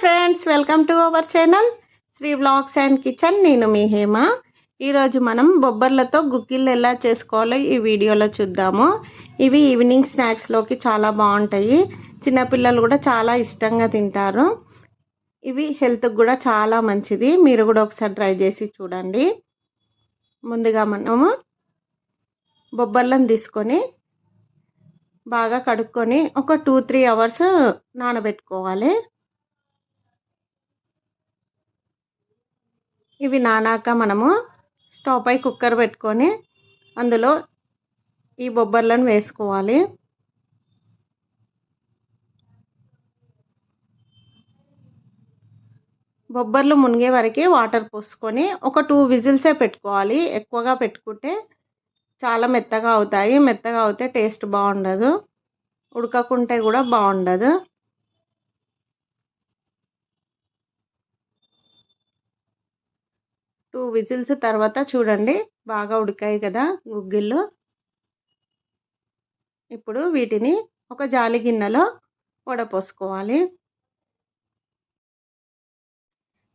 Friends welcome to our channel Sri blogs and kitchen. నేను మీ హేమ. ఈరోజు మనం బొబ్బర్లతో గుగ్గిళ్ళు ఎలా చేసుకోవాలో ఈ వీడియోలో చూద్దాము. ఇవి ఈవినింగ్ స్నాక్స్లోకి చాలా బాగుంటాయి. చిన్నపిల్లలు కూడా చాలా ఇష్టంగా తింటారు. ఇవి హెల్త్కి కూడా చాలా మంచిది. మీరు కూడా ఒకసారి ట్రై చేసి చూడండి. ముందుగా మనము బొబ్బర్లను తీసుకొని బాగా కడుక్కొని ఒక టూ త్రీ అవర్స్ నానబెట్టుకోవాలి. ఇవి నానాక మనము స్టవ్ పై కుక్కర్ పెట్టుకొని అందులో ఈ బొబ్బర్లను వేసుకోవాలి. బొబ్బర్లు మునిగే వరకు వాటర్ పోసుకొని ఒక టూ విజిల్సే పెట్టుకోవాలి. ఎక్కువగా పెట్టుకుంటే చాలా మెత్తగా అవుతాయి. మెత్తగా అవుతే టేస్ట్ బాగుండదు. ఉడకకుంటే కూడా బాగుండదు. టూ విజిల్స్ తర్వాత చూడండి. బాగా ఉడికాయి కదా గుగ్గిళ్ళు ఇప్పుడు వీటిని ఒక జాలి గిన్నెలో వడపోసుకోవాలి.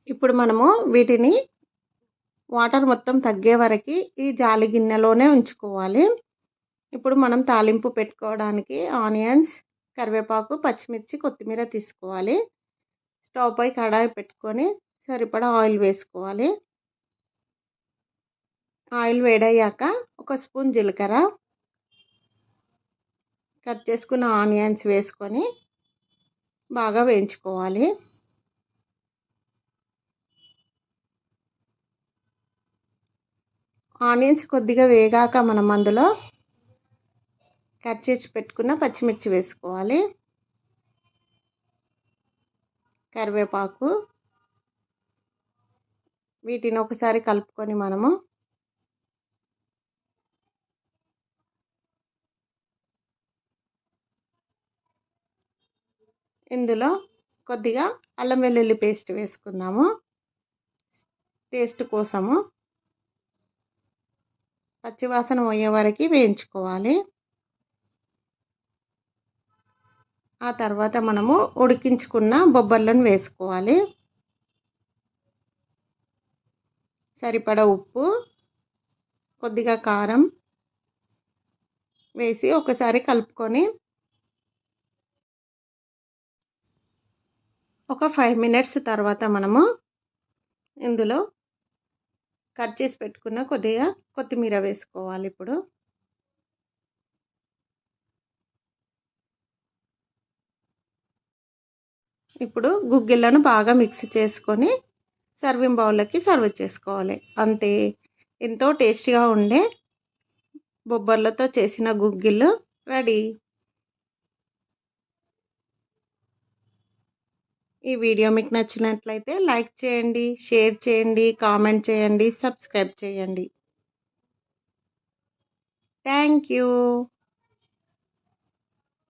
ఇప్పుడు మనము వీటిని వాటర్ మొత్తం తగ్గే వరకు ఈ జాలి గిన్నెలోనే ఉంచుకోవాలి. ఇప్పుడు మనం తాలింపు పెట్టుకోవడానికి ఆనియన్స్ కరివేపాకు పచ్చిమిర్చి కొత్తిమీర తీసుకోవాలి. స్టవ్ పై కడాయి పెట్టుకొని సరిపడా ఆయిల్ వేసుకోవాలి. ఆయిల్ వేడయ్యాక ఒక స్పూన్ జీలకర్ర కట్ చేసుకున్న ఆనియన్స్ వేసుకొని బాగా వేయించుకోవాలి. ఆనియన్స్ కొద్దిగా వేగాక మనం అందులో కట్ చేసి పెట్టుకున్న పచ్చిమిర్చి వేసుకోవాలి. కరివేపాకు వీటిని ఒకసారి కలుపుకొని మనము ఇందులో కొద్దిగా అల్లం వెల్లుల్లి పేస్ట్ వేసుకుందాము. టేస్ట్ కోసము పచ్చివాసన పోయే వరకు వేయించుకోవాలి. ఆ తర్వాత మనము ఉడికించుకున్న బొబ్బర్లను వేసుకోవాలి. సరిపడ ఉప్పు కొద్దిగా కారం వేసి ఒకసారి కలుపుకొని ఒక ఫైవ్ మినిట్స్ తర్వాత మనము ఇందులో కట్ చేసి పెట్టుకున్న కొద్దిగా కొత్తిమీర వేసుకోవాలి ఇప్పుడు. ఇప్పుడు గుగ్గిళ్ళను బాగా మిక్స్ చేసుకొని సర్వింగ్ బౌల్లోకి సర్వ్ చేసుకోవాలి. అంతే. ఎంతో టేస్టీగా ఉండే బొబ్బర్లతో చేసిన గుగ్గిళ్ళు రెడీ. ఈ వీడియో మీకు నచ్చినట్లయితే లైక్ చేయండి షేర్ చేయండి కామెంట్ చేయండి సబ్స్క్రైబ్ చేయండి. Thank you.